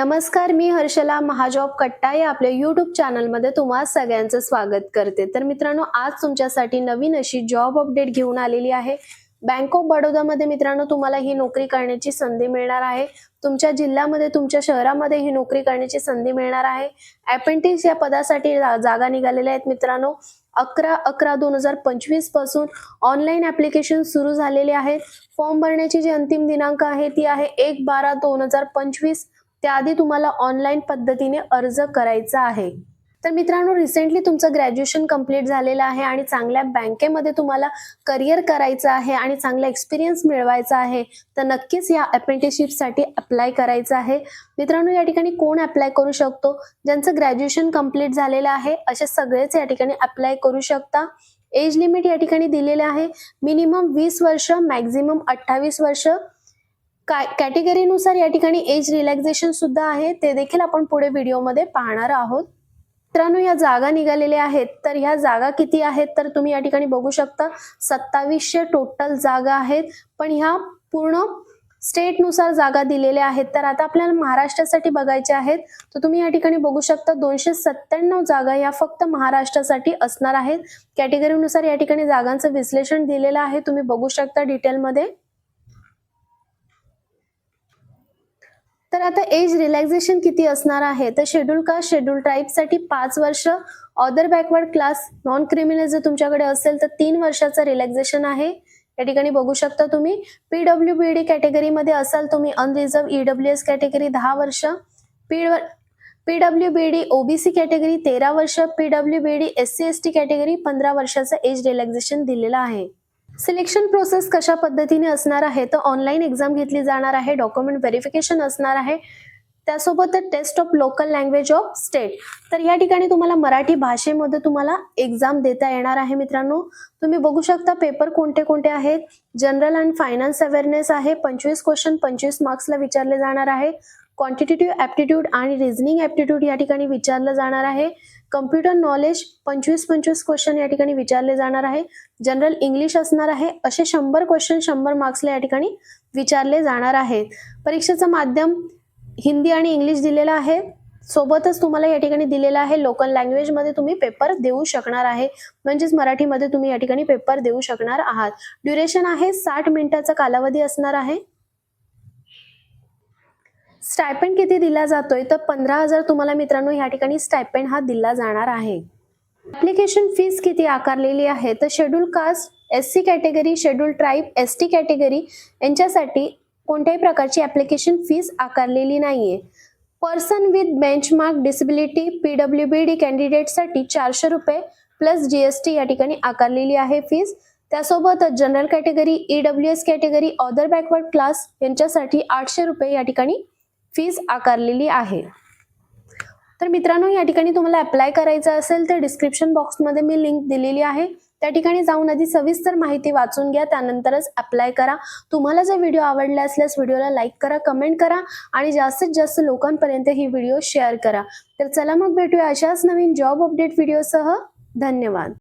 नमस्कार मी हर्षला महाजॉब कट्टा या आपल्या युट्यूब चॅनलमध्ये तुम्हा सगळ्यांचं स्वागत करते. तर मित्रांनो आज तुमच्यासाठी नवीन अशी जॉब अपडेट घेऊन आलेली आहे. बँक ऑफ बडोदामध्ये मित्रांनो तुम्हाला ही नोकरी करण्याची संधी मिळणार आहे. तुमच्या जिल्ह्यामध्ये तुमच्या शहरामध्ये ही नोकरी करण्याची संधी मिळणार आहे. अपेंटिक्स या पदासाठी जा- जागा निघालेल्या आहेत मित्रांनो. अकरा अकरा दोन हजार पंचवीसपासून ऑनलाईन ऍप्लिकेशन सुरू झालेले आहेत. फॉर्म भरण्याची जी अंतिम दिनांक आहे ती आहे एक बारा दोन हजार पंचवीस. त्याआधी तुम्हाला ऑनलाईन पद्धतीने अर्ज करायचा आहे. तर मित्रांनो रिसेंटली तुमचं ग्रॅज्युएशन कंप्लीट झालेलं आहे आणि चांगल्या बँकेमध्ये तुम्हाला करिअर करायचं आहे आणि चांगला एक्सपिरियन्स मिळवायचा आहे तर नक्कीच या अप्रेंटिसशिपसाठी अप्लाय करायचं आहे. मित्रांनो या ठिकाणी कोण अप्लाय करू शकतो? ज्यांचं ग्रॅज्युएशन कंप्लीट झालेलं आहे असे सगळेच या ठिकाणी अप्लाय करू शकता. एज लिमिट या ठिकाणी दिलेले आहे. मिनिमम वीस वर्ष मॅक्झिमम अठ्ठावीस वर्ष. कॅटेगरीनुसार या ठिकाणी एज रिलॅक्झेशन सुद्धा आहे. ते देखील आपण पुढे व्हिडिओमध्ये पाहणार आहोत. मित्रांनो या जागा निघालेल्या आहेत. तर ह्या जागा किती आहेत? तर तुम्ही या ठिकाणी बघू शकता सत्तावीसशे टोटल जागा आहेत. पण ह्या पूर्ण स्टेटनुसार जागा दिलेल्या आहेत. तर आता आपल्याला महाराष्ट्रासाठी बघायच्या आहेत. तर तुम्ही या ठिकाणी बघू शकता दोनशे सत्त्याण्णव जागा या फक्त महाराष्ट्रासाठी असणार आहेत. कॅटेगरीनुसार या ठिकाणी जागांचं विश्लेषण दिलेलं आहे. तुम्ही बघू शकता डिटेलमध्ये तर आता एज रिलॅक्झेशन किती असणार आहे? तर शेड्यूल कास्ट शेड्यूल ट्राईबसाठी पाच वर्ष. Other backward class non criminal जर तुमच्याकडे असेल तर तीन वर्षाचं रिलॅक्झेशन आहे. या ठिकाणी बघू शकता तुम्ही. पीडब्ल्यू बी डी कॅटेगरीमध्ये असाल तुम्ही अनरिझर्व ईडब्ल्यू एस कॅटेगरी दहा वर्ष. P PW B D OBC category तेरा वर्ष. PW B D S C S T category पंधरा वर्षाचं एज रिलॅक्झेशन दिलेलं आहे. सिलेक्शन प्रोसेस कशा पद्धतीने असणार आहे? तर ऑनलाईन एक्झाम घेतली जाणार आहे डॉक्युमेंट व्हेरिफिकेशन असणार आहे. त्यासोबत test of local language of state तर या ठिकाणी तुम्हाला मराठी भाषेमध्ये तुम्हाला एक्झाम देता येणार आहे मित्रांनो. तुम्ही बघू शकता पेपर कोणते कोणते आहेत? जनरल अँड फायनान्स अवेअरनेस आहे पंचवीस क्वेश्चन पंचवीस मार्क्सला विचारले जाणार आहे. क्वांटिटेटिव्ह ॲप्टिट्यूड आणि रिझनिंग ॲप्टिट्यूड या ठिकाणी विचारलं जाणार आहे. कम्प्युटर नॉलेज पंचवीस पंचवीस क्वेश्चन या ठिकाणी विचारले जाणार आहे. जनरल इंग्लिश असणार आहे. असे शंभर क्वेश्चन शंभर मार्क्सला या ठिकाणी विचारले जाणार आहेत. परीक्षेचं माध्यम हिंदी आणि इंग्लिश दिलेलं आहे. सोबतच तुम्हाला या ठिकाणी दिलेलं आहे. लोकल लँग्वेजमध्ये तुम्ही पेपर देऊ शकणार आहे. म्हणजेच मराठीमध्ये तुम्ही या ठिकाणी पेपर देऊ शकणार आहात. ड्युरेशन आहे साठ मिनिटाचा कालावधी असणार आहे. स्टायपेंड किती दिला जातोय? तर पंधरा हजार तुम्हाला मित्रांनो या ठिकाणी स्टायपेंड हा दिला जाणार आहे. ऍप्लिकेशन फीस किती आकारलेली आहे? तर schedule caste S C category schedule tribe S T category यांच्यासाठी कोणत्याही प्रकारची ऍप्लिकेशन फीस आकारलेली नाहीये. Person with benchmark disability PW B D कॅन्डिडेटसाठी चारशे रुपये प्लस जी एस टी या ठिकाणी आकारलेली आहे फीस त्यासोबतच general category EW S category other backward class यांच्यासाठी आठशे रुपये या ठिकाणी फीज आकारलेली आहे. तर मित्रांनो या ठिकाणी तुम्हाला अप्लाय करायचं असेल तर डिस्क्रिप्शन बॉक्समध्ये मी लिंक दिलेली आहे. त्या ठिकाणी जाऊन आधी सविस्तर माहिती वाचून घ्या त्यानंतरच अप्लाय करा. तुम्हाला जर व्हिडिओ आवडला असल्यास व्हिडिओला लाईक करा कमेंट करा आणि जास्तीत जास्त लोकांपर्यंत ही व्हिडिओ शेअर करा. तर चला मग भेटूया अशाच नवीन जॉब अपडेट व्हिडिओसह धन्यवाद.